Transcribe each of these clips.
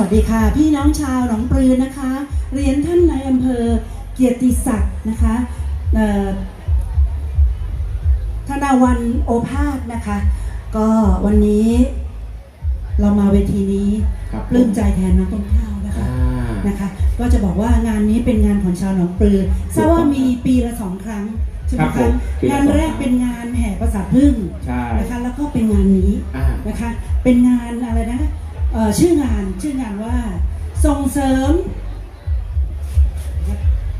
สวัสดีค่ะ พี่น้องชาวหนองปลือนะคะ เรียนท่านนายอำเภอเกียรติศักดิ์นะคะเอ่อธนาวันโอภาสนะคะ ก็วันนี้เรามาเวทีนี้ครับปลื้มใจแทนน้องต้นข้าวนะคะอ่านะคะ ก็จะบอกว่างานนี้เป็นงานของชาวหนองปลือทราบว่ามีปีละสองครั้งใช่ไหมครับผคะมปีละงานสองแรกครั้งเป็นงานแห่ประสาทพึ่งใช่นะคะแล้วก็เป็นงานนี้อ่านะคะ เป็นงาน ชื่องานชื่องานว่าส่งเสริม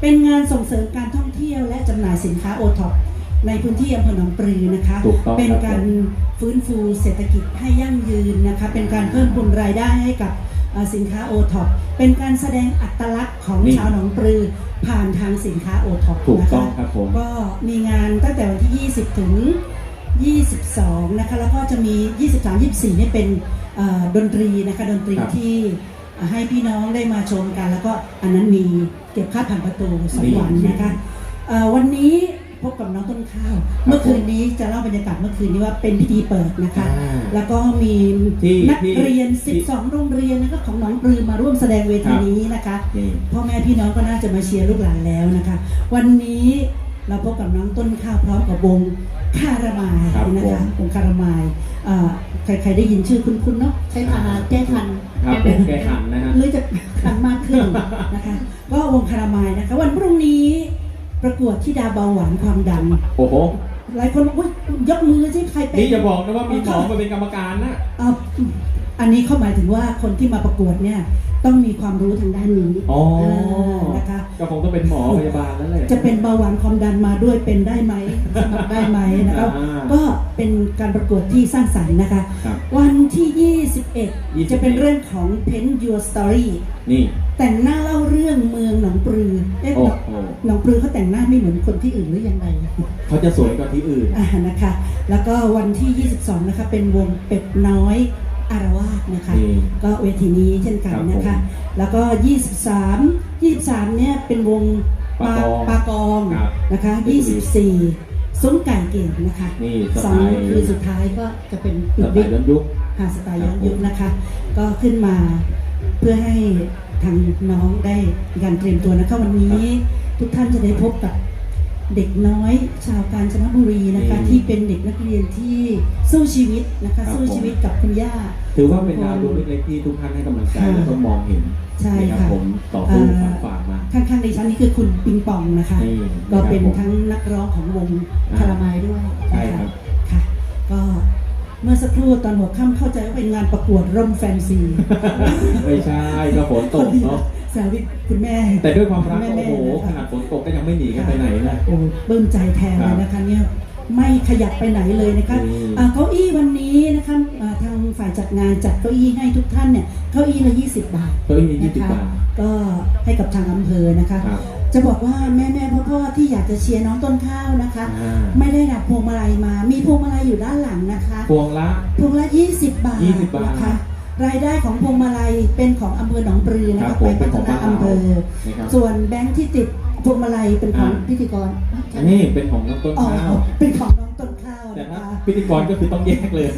เป็นงานส่งเสริมการท่องเที่ยวและจำหน่ายสินค้าโอท็อปในพื้นที่อำเภอหนองปลือนะคะ ถูกต้องเป็นครับการฟื้นฟูเศรษฐกิจให้ยั่งยืนนะคะ เป็นการเพิ่มพูนรายได้ให้กับเอ่อสินค้าโอท็อปเป็นการแสดงอัตลักษณ์ของนี่ ชาวหนองปลือผ่านทางสินค้าโอท็อปถูกนะคะต้องครับผม ก็มีงานตั้งแต่วันที่ 20 ถึง 22 นะคะ แล้วก็จะมี 23 24 นี่เป็นเอ่อ ดนตรีนะคะดนตรีครับที่เอ่อให้พี่น้องได้มาชมกัน แล้วก็อันนั้นมีเก็บค่าผ่านประตูสองนี่วันนะคะเอ่อวันนี้พบกับน้องต้นข้าว เมื่อคืนนี้จะเล่าบรรยากาศเมื่อคืนนี้ว่าเป็นพิธีเปิดนะคะ อ่าแล้วก็มีที่นักที่เรียน ที่12 โรงเรียนนะคะของหนองปลือมาร่วมแสดงเวทีครับนี้นะคะ นี่ พ่อแม่พี่น้องก็น่าจะมาเชียร์ลูกหลานแล้วนะคะ วันนี้ เราพบกับน้องต้นข้าวพร้อมกับวงคารามายครับนะคะวงคารามายเอ่อใครใครได้ยินชื่อคุ้นๆเนาะใช้พาแก้คัน ครับผมแก้ขันนะฮะ หรือจะคันมากขึ้นนะคะ ก็วงคารามายนะคะ วันพรุ่งนี้ประกวดที่ดาเบาหวานความดัน โอ้โห หลายคนบอกอุ๊ยยกมือสิใครเป็นนี่จะบอกนะว่ามีหมอมาเป็นกรรมการนะเอาอันนี้เข้าหมายถึงว่าคนที่มาประกวดเนี่ยต้องมีความรู้ทางด้านนี้อ๋อเออนะคะก็คงต้องเป็นหมอพยาบาลแล้วแหละจะเป็นเบาหวานความดันมาด้วยเป็นได้ไหมสมัครได้ไหมนะครับอ่าก็เป็นการประกวดที่สร้างสรรค์นะคะครับวันที่21 21 จะเป็นเรื่องของ Paint Your Story นี่ แต่งหน้าเล่าเรื่องเมืองหนองปลือเอ๊ะโอ้โห หนองปลือเขาแต่งหน้าไม่เหมือนคนที่อื่นหรือยังไงเขาจะสวยกว่าที่อื่น อ่านะคะ แล้วก็วันที่ 22 นะคะ เป็นวงเป็ดน้อยอารวาสนะคะ นี่ก็เวทีนี้เช่นกันนะครัคะ บผมแล้วก็ 23 23 เนี่ยเป็นวงปากองปากองครับนะคะ 24 ซุ้มไก่เก่งนะคะนี่สสอไตงล์ คือสุดท้ายก็จะเป็นสปิดไตวิก ล์ย้อนยุค หาสไตล์ย้อนยุคนะคะ ก็ขึ้นมา เพื่อให้ทางน้องได้มีการเตรียมตัวนะคะวันนี้ทุกท่านจะได้พบกับเด็กน้อยชาวกาญจนบุรีนะคะอืมที่เป็นเด็กนักเรียนที่สู้ชีวิตนะคะครับสู้ชีวิตกับคุณย่า ถือว่าเป็นดาวดวงเล็กๆที่ทุกท่านให้กำลังใจค่ะแล้วก็มองเห็นใช่นะครับค่ะผมต่อสู้เอ่อฝันฝ่ามาข้างๆในชั้นนี้คือคุณปิงปองนะคะนี่ก็เป็นนะครับผมทั้งนักร้องของวงอ่าคารามายด้วยใช่นะครัคะบค่ะก็ เมื่อสักครู่ตอนหัวค่ำเข้าใจว่าเป็นงานประกวดร่มแฟนซีไม่ใช่ก็ฝนตกเนาะสาวิตคุณแม่ แต่ด้วยความรักแม่โอ้โหๆขนาดฝนตกก็ยังไม่หนีกันไปไหนนะโอ้ปลื้มใจแทนเลยนะคะเนี่ยไม่ขยับไปไหนเลยนะคะอืมอ่าเก้าอี้วันนี้นะคะอ่าทางฝ่ายจัดงานจัดเก้าอี้ให้ทุกท่านเนี่ยเก้าอี้ละ20 บาทเก้าอี้ยี่สิบนะคะบาท ก็ให้กับทางอำเภอนะคะครับ จะบอกว่าแม่แม่พ่อพ่อๆที่อยากจะเชียร์น้องต้นข้าวนะคะ อ่า ไม่ได้รับพวงมาลัยมา มีพวงมาลัยอยู่ด้านหลังนะคะพวงละ พวงละ 20 บาท20บาทนะคะรายได้ของพวงมาลัยเป็นของอำเภอหนองปลือนะครัคะบผมไปพัฒนาเป็นของบ้านอำเภอ นะครับส่วนแบงค์ที่ติดพวงมาลัยเป็นของอ่า พิธีกรอันนี้เป็นของน้องต้นอ๋อข้าวเป็นของน้องต้นข้าวแต่นะถ้าคะ พิธีกรก็คือต้องแยกเลย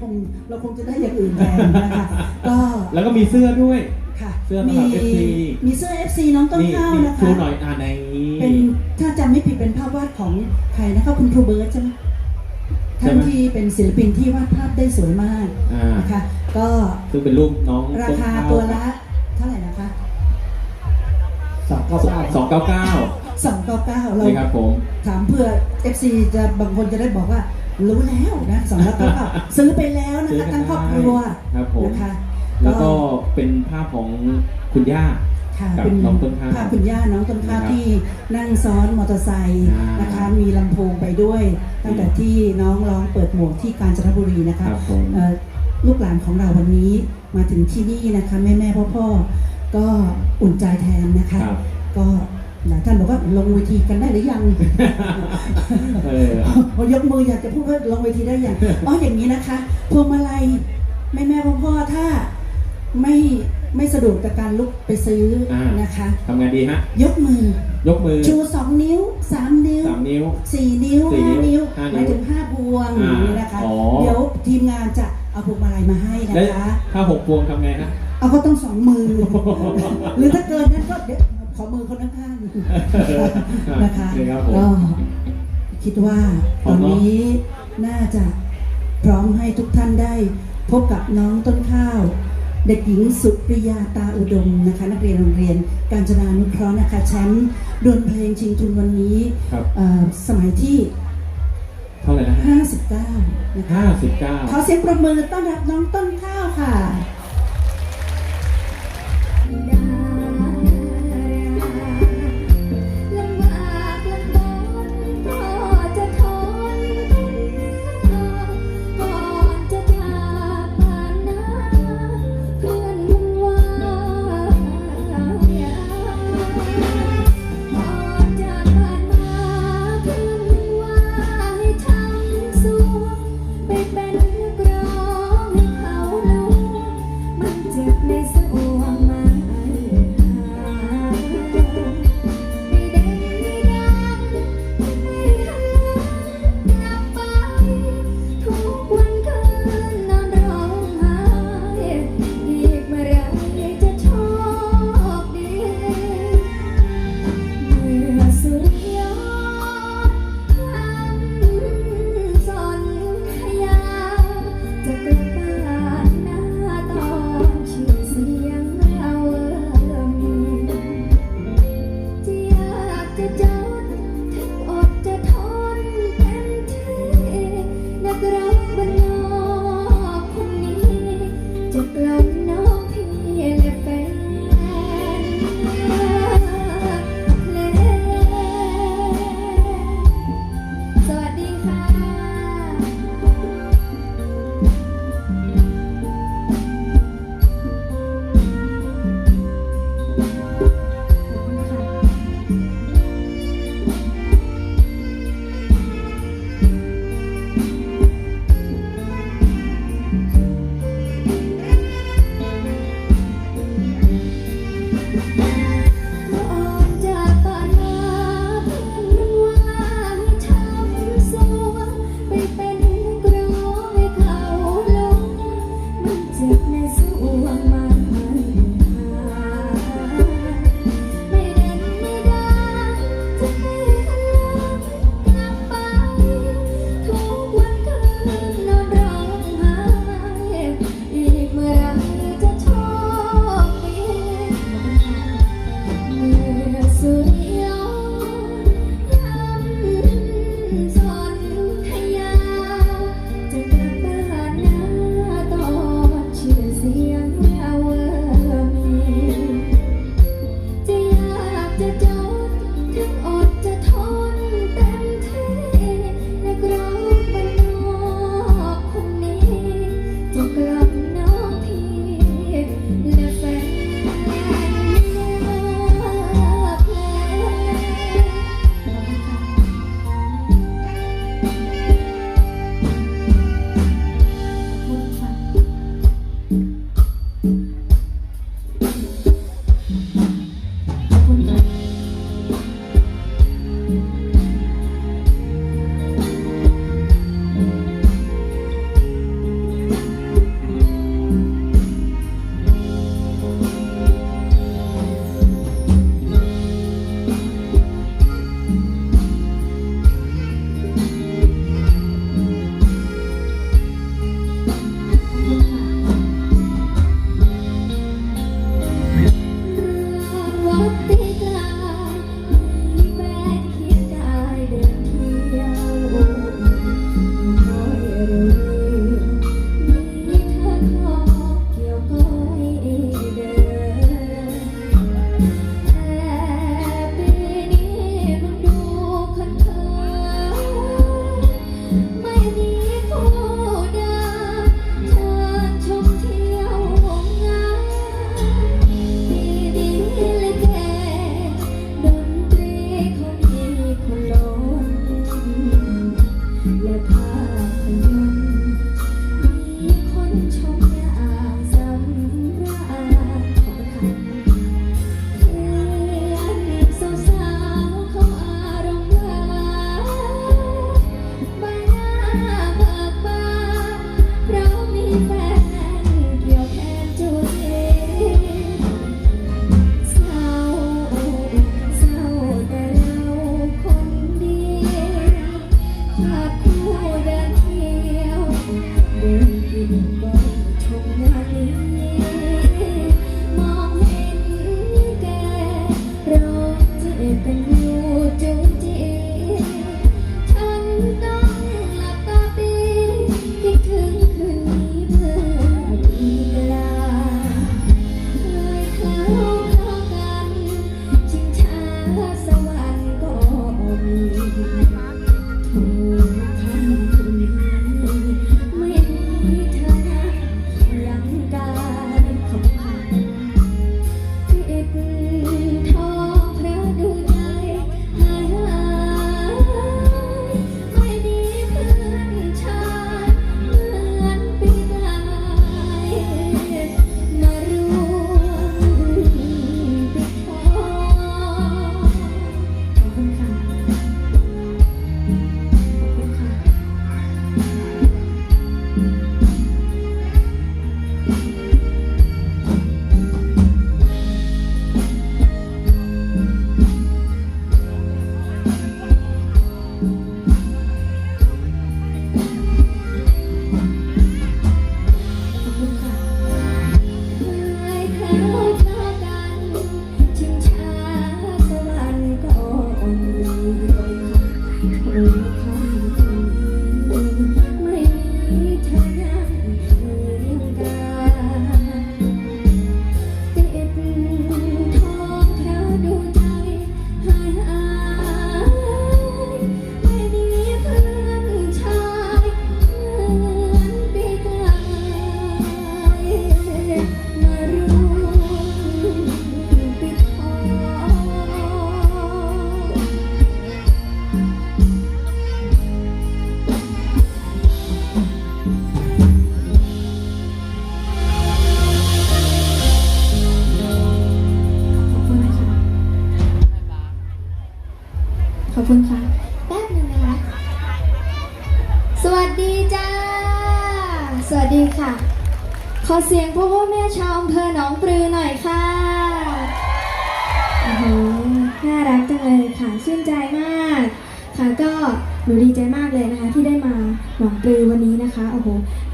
คงเราคงจะได้อย่างอื่นแทนนะคะ ก็แล้วก็มีเสื้อด้วยค่ะ เสื้อสำหรับ FC มีเสื้อ FC น้องต้นนี่ข้าวนี่นะชูคะ หน่อยอ่าในเป็นถ้าจำไม่ผิดเป็นภาพวาดของใครนะคะคุณครูเบิร์ตใช่ไหมท่านที่เป็นศิลปินที่วาดภาพได้สวยมากอ่านะคะ ก็ซึ่งเป็นรูปน้องราต้นคาข้าวตัวละเท่าไหร่นะคะสองเก้าเก้าสองเก้าเก้าสองเก้าเก้าเรานะครับผม ถามเพื่อ FC จะบางคนจะได้บอกว่ารู้แล้วนะสองเก้าเก้าซื้อไปแล้วนะซื้อคะกันทั้งครอบครัวครับผม นะคะ แล้วก็เป็นภาพของคุณย่าค่ะกับเป็นน้องต้นข้าวภาพคุณย่าน้องต้นข้าวนะครับที่นั่งซ้อนมอเตอร์ไซค์อ่านนะคะ มีลำโพงไปด้วย ตั้งแต่ที่น้องร้องเปิดหมวกที่กาญจนบุรีนะคะครับผมเอ่อลูกหลานของเราวันนี้มาถึงที่นี่นะคะแม่แม่พ่อพ่อๆก็อุ่นใจแทนนะคะครับก็หลายท่านบอกว่าลงเวทีกันได้หรือยังเออพอยกมืออยากจะพูดว่าลงเวทีได้ยังอ๋ออย่างนี้นะคะพวงมาลัยแม่แม่พ่อพ่อๆถ้า ไม่ไม่สะดวกกับการลุกไปซื้ออา นะคะทำไงดีฮะ ยกมือ ยกมือ ชูสองนิ้วสามนิ้วสามนิ้ว สี่นิ้วสี่ห้านิ้นิ้ววห้าหนิ้วมายถึงห้าพวงอ่าอย่างนี้นะคะ อ๋อ เดี๋ยวทีมงานจะเอาพวงมาลัยมาให้นะแล้วคะ ถ้าหกพวงทำไงฮะ เอาก็ต้องสองมือ หรือถ้าเกินนั้นก็เดี๋ยวขอมือคนข้างๆนะคะครับผม ก็คิดว่าตอนนี้น่าจะพร้อมให้ทุกท่านได้ พบกับน้องต้นข้าว เด็กหญิงสุปริยาตาอุดมนะคะนักเรียนโรงเรียนการจนานุเคราะห์นะคะแชมป์ดวลเพลงชิงทุนวันนี้ครับ เอ่อสมัยที่ เท่าไหร่นะฮะ59 นะคะห้าสิบเก้าขอเสียงประมือต้อนรับน้องต้นข้าวค่ะ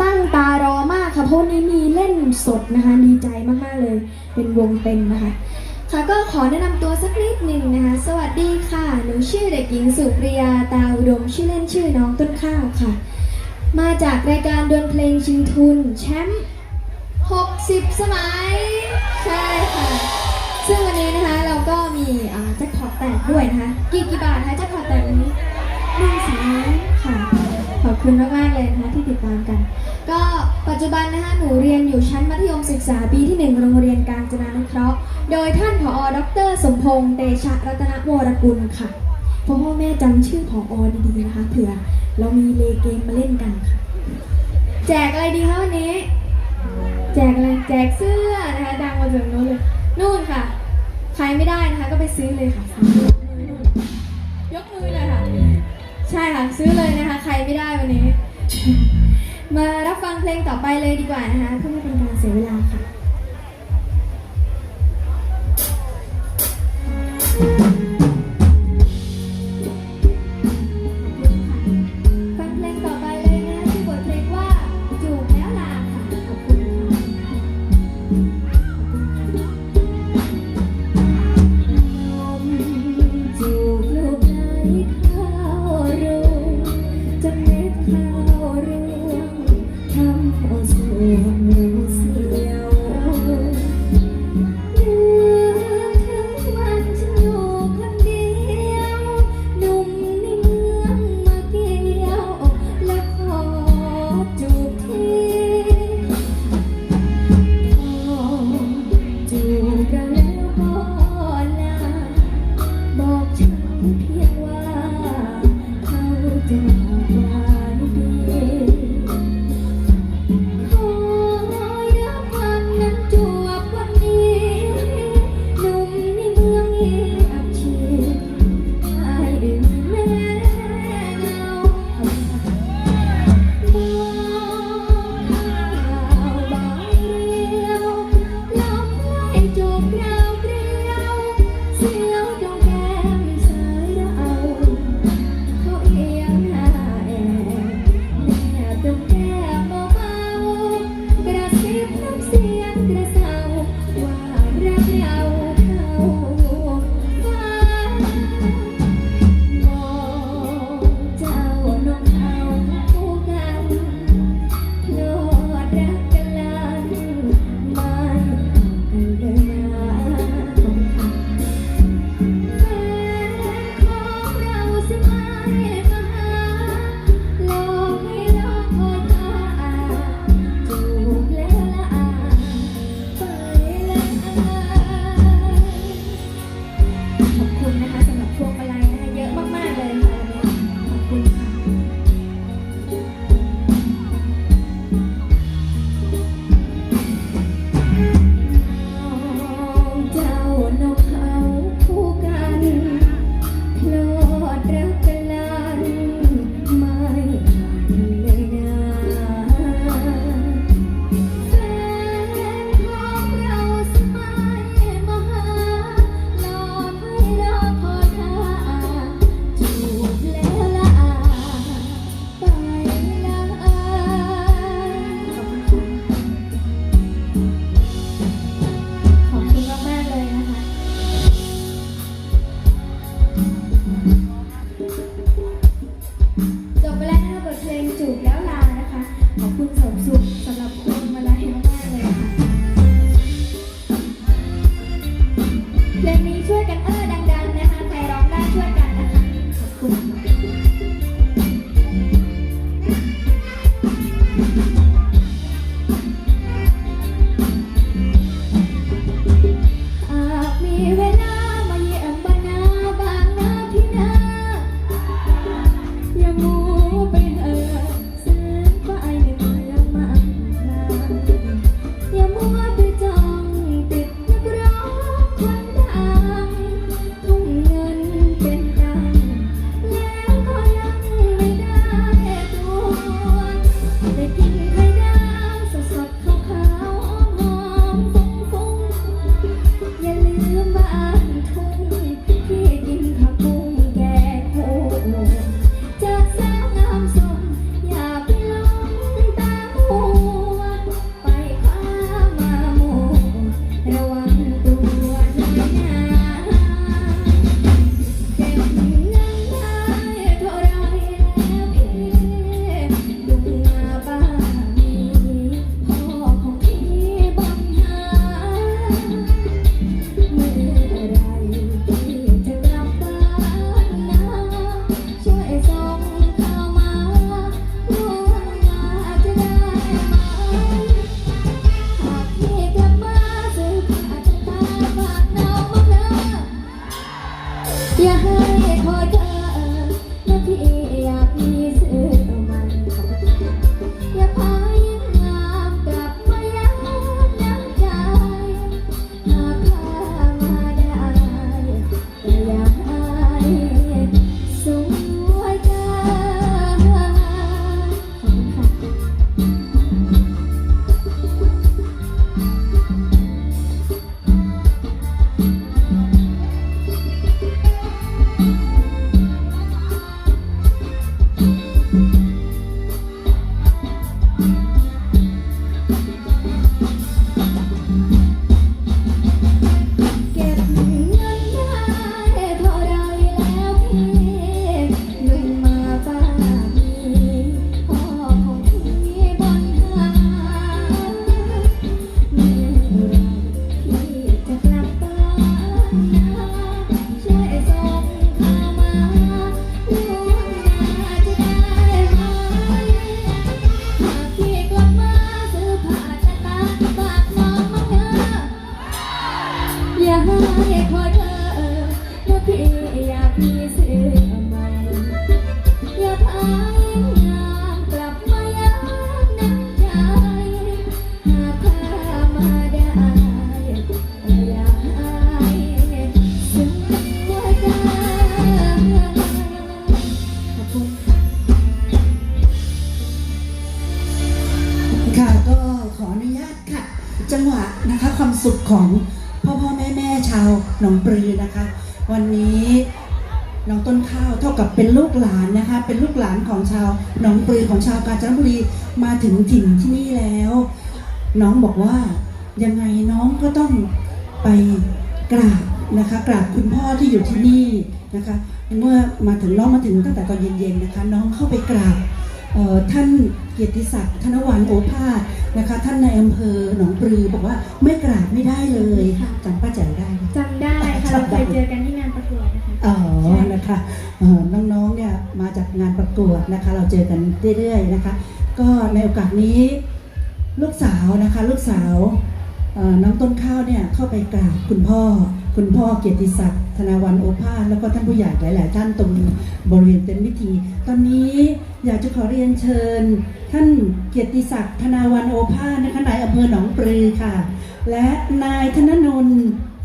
ตั้งตารอมากค่ะเพราะนี้มีเล่นสดนะคะดีใจมากๆเลย เป็นวงเป็นนะคะ ค่ะก็ขอแนะนำตัวสักนิดหนึ่งนะคะสวัสดีค่ะหนูชื่อเด็กหญิงสุปริยาตาอุดมชื่อเล่นชื่อน้องต้นข้าวค่ะ มาจากรายการดวลเพลงชิงทุนแชมป์60 สมัย ใช่ค่ะ ซึ่งวันนี้นะคะเราก็มีแจ็คพอตแตกด้วยนะคะ กี่กี่บาทคะแจ็คพอตแตกวันนี้ คุณมากๆเลยนะคะที่ติดตามกัน ก็ปัจจุบันนะคะหนูเรียนอยู่ชั้นมัธยมศึกษาปีที่ 1 โรงเรียนกาญจนานุเคราะห์ โดยท่านผอ ดร สมพงษ์ เตชะรัตนวรกุลค่ะพ่อพ่อแม่จำชื่อผอดีๆนะคะเผื่อเรามีเลเกมมาเล่นกันค่ะ แจกอะไรดีคะวันนี้ แจกอะไร แจกเสื้อนะคะดังมาจากโน้นเลย นู่นค่ะ ใครไม่ได้นะคะก็ไปซื้อเลยค่ะ ยกมือเลยค่ะ ใช่ค่ะซื้อเลยนะคะ ไม่ได้วันนี้ มารับฟังเพลงต่อไปเลยดีกว่านะคะเพื่อไม่เป็นการเสียเวลาค่ะ Let me วันนี้น้องต้นข้าวเท่ากับเป็นลูกหลานนะคะ เป็นลูกหลานของชาวหนองปลือของชาวกาญจนบุรีมาถึงถิ่นที่นี่แล้ว น้องบอกว่ายังไงน้องก็ต้องไปกราบนะคะ กราบคุณพ่อที่อยู่ที่นี่นะคะ เมื่อมาถึงน้องมาถึงตั้งแต่ตอนเย็นๆนะคะ น้องเข้าไปกราบเอ่อท่านเกียรติศักดิ์ธนวันโอภาสนะคะ ท่านในอำเภอหนองปลือบอกว่าไม่กราบไม่ได้เลยค่ะจำป้าแจ๋วได้ไหมจำได้ค่ะเราเคยเจอกันที่งานประ กวดนะคะ อ๋อ นะคะเอ่อน้องๆ เนี่ยมาจากงานประกวดนะคะ เราเจอกันเรื่อยๆ นะคะ ก็ในโอกาสนี้ ลูกสาวนะคะ ลูกสาวเอ่อน้องต้นข้าวเนี่ยเข้าไปกราบคุณพ่อ คุณพ่อเกียรติศักดิ์ธนาวันโอภาสแล้วก็ท่านผู้ใหญ่หลาย ๆ ท่านตรงบริเวณเต็นท์พิธี ตอนนี้อยากจะขอเรียนเชิญ ท่านเกียรติศักดิ์ธนาวันโอภาสนะคะนายอำเภอหนองปลือค่ะ และนายธนนนท์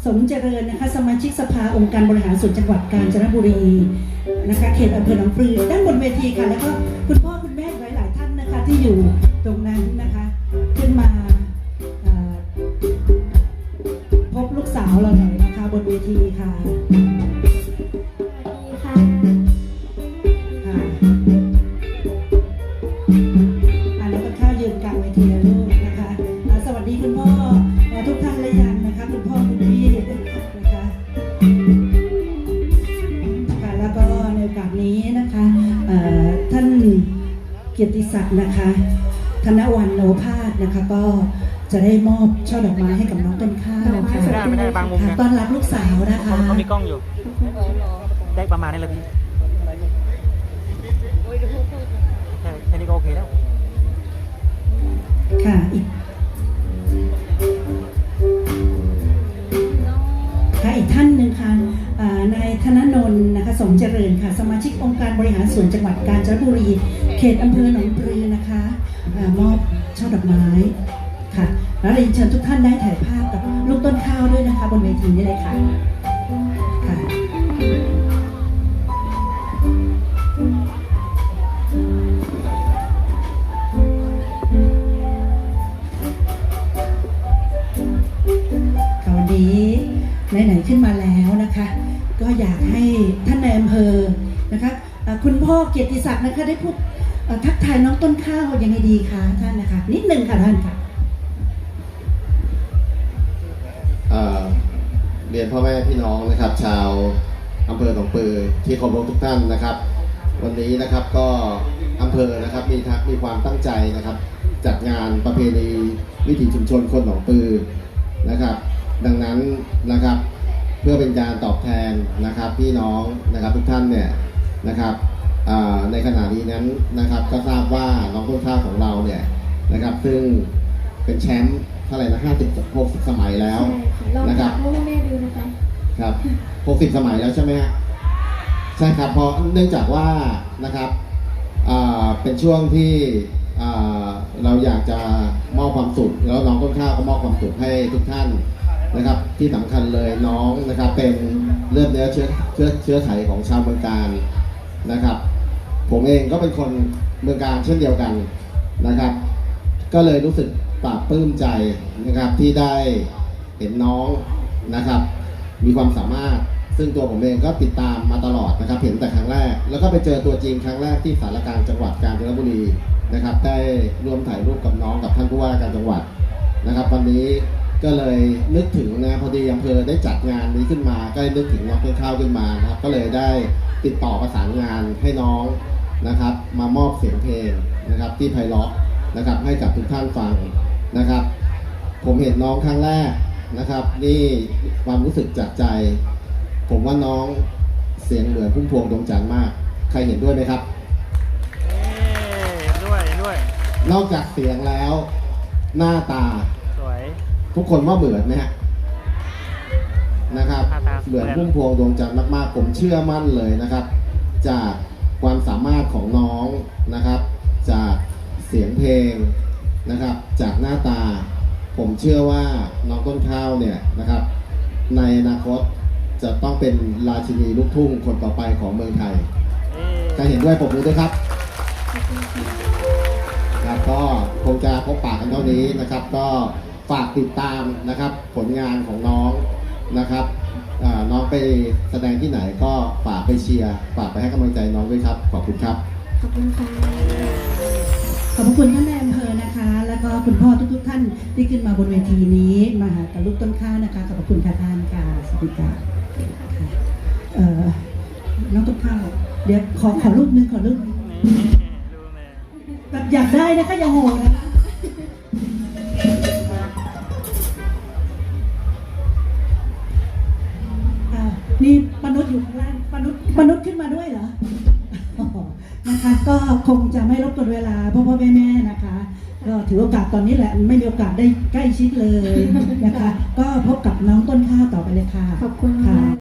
สมเจริญนะคะสมาชิกสภาองค์การบริหารส่วนจังหวัดกาญจนบุรีนะคะเขตอำเภอหนองปลือด้านบนเวทีค่ะ แล้วก็คุณพ่อคุณแม่หลาย ๆ ท่านนะคะที่อยู่ตรงนั้นนะคะ ขึ้นมาพบลูกสาวเราหน่อยนะคะบนเวทีค่ะ ยรติศักดิ์นะคะ ธนวันโนภาสนะคะ ก็จะได้มอบช่อดอกไม้ให้กับน้องต้นข้าวดอกไม้ค่ะสวยไม่ได้ไม่ได้บางมุมค่ะนะต้อนรับลูกสาวนะคะเขาเขามีกล้องอยู่ ได้ประมาณนี้เลยพี่แค่แค่นี้ก็โอเคแล้ว ค่ะอีกค่ะอีกท่านหนึ่งค่ะอ่า นายธนนนท์นะคะสมเจริญค่ะ สมาชิกองค์การบริหารส่วนจังหวัดกาญจนบุรี เขตอำเภอหนองปลือนะคะอามอบช่อดอกไม้ค่ะ แล้วเรียนเชิญทุกท่านได้ถ่ายภาพกับลูกต้นข้าวด้วยนะคะ บนเวทีนี้เลยค่ะ ไหนๆขึ้นมาแล้วนะคะ ก็อยากให้ท่านในอำเภอนะคะคุณพ่อเกียรติศักดิ์นะคะได้พูดทักทายน้องต้นข้าวยังไงดีคะท่านนะคะนิดหนึ่งค่ะท่านค่ะเอ่อเรียนพ่อแม่พี่น้องนะครับ ชาวอำเภอหนองปือที่เคารพทุกท่านนะครับ วันนี้นะครับก็อำเภอนะครับมีทักมีความตั้งใจนะครับ จัดงานประเพณีวิถีชุมชนคนหนองปือนะครับ ดังนั้นนะครับเพื่อเป็นการตอบแทนนะครับพี่น้องนะครับทุกท่านเนี่ยนะครับอ่าในขณะนี้นั้นนะครับก็ทราบว่าน้องต้นข้าวของเราเนี่ยนะครับซึ่งเป็นแชมป์เท่าไหร่นะห้าสิบหกสิบสมัยแล้วใช่ค่ะลองนะครัถาบมพ่อแม่ดูนะคะครับ60สมัยแล้วใช่ไหมฮะใช่ครับเพราะเนื่องจากว่านะครับอ่าเป็นช่วงที่อ่าเราอยากจะมอบความสุข แล้วน้องต้นข้าวก็มอบความสุขให้ทุกท่าน นะครับที่สำคัญเลยน้องนะครับเป็นเลือดเนื้อเชื้อเชื้อเชื้อไขของชาวเมืองการนะครับ ผมเองก็เป็นคนเมืองการเช่นเดียวกันนะครับ ก็เลยรู้สึกปลาบปลื้มใจนะครับที่ได้เห็นน้องนะครับ มีความสามารถซึ่งตัวผมเองก็ติดตามมาตลอดนะครับ เห็นแต่ครั้งแรก แล้วก็ไปเจอตัวจริงครั้งแรกที่สารการจังหวัดกาญจนบุรีนะครับ ได้ร่วมถ่ายรูปกับน้องกับท่านผู้ว่าการจังหวัดนะครับ วันนี้ ก็เลยนึกถึงนะพอดีอำเภอได้จัดงานนี้ขึ้นมา ก็เลยนึกถึงน้องต้นข้าวขึ้นมานะครับ ก็เลยได้ติดต่อประสานงานให้น้องนะครับ มามอบเสียงเพลงนะครับ ที่ไพเราะนะครับให้กับทุกท่านฟังนะครับ ผมเห็นน้องครั้งแรกนะครับ นี่ความรู้สึกจากใจ ผมว่าน้องเสียงเหมือนพุ่มพวงดวงจันทร์มาก ใครเห็นด้วยไหมครับเอ้ด้วยด้วย นอกจากเสียงแล้ว หน้าตาสวย ทุกคนว่าเหมือนไหมฮะนะครับหน้าตาเหมือนเหมือนพุ่มพวงดวงจันทร์มากๆผมเชื่อมั่นเลยนะครับ จากความสามารถของน้องนะครับ จากเสียงเพลงนะครับ จากหน้าตา ผมเชื่อว่าน้องต้นข้าวเนี่ยนะครับ ในอนาคตจะต้องเป็นราชินีลูกทุ่งคนต่อไปของเมืองไทยเอ้ใครเห็นด้วยผมดูด้วยครับครับก็คงจะพบปากกันเท่านี้นะครับ ก็ ฝากติดตามนะครับผลงานของน้องนะครับอ่าน้องไปแสดงที่ไหนก็ฝากไปเชียร์ฝากไปให้กำลังใจน้องด้วยครับขอบคุณครับขอบคุณค่ะขอบพระคุณท่านนายอำเภอนะคะ แล้วก็คุณพ่อทุกๆ ท่านที่ขึ้นมาบนเวทีนี้มาหากับลูกต้นข้าวนะคะขอบพระคุณค่ะท่านค่ะสวัสดีค่ะค่ะเอ่อน้องต้นข้าวเดี๋ยวขอขอรูปหนึงขอรูปหนึ่งนี่ดูเลยแบบอยากได้นะคะอย่าโหนะคะ นี่ปนุษย์อยู่ข้างล่างปนุษย์ปนุษย์ขึ้นมาด้วยเหรออ๋อนะคะก็คงจะไม่รบกวนเวลาพ่อพ่อแม่แม่นะคะก็ถือโอกาสตอนนี้แหละไม่มีโอกาสได้ใกล้ชิดเลยนะคะ ก็พบกับน้องต้นข้าวต่อไปเลยค่ะขอบคุณค่ะมาก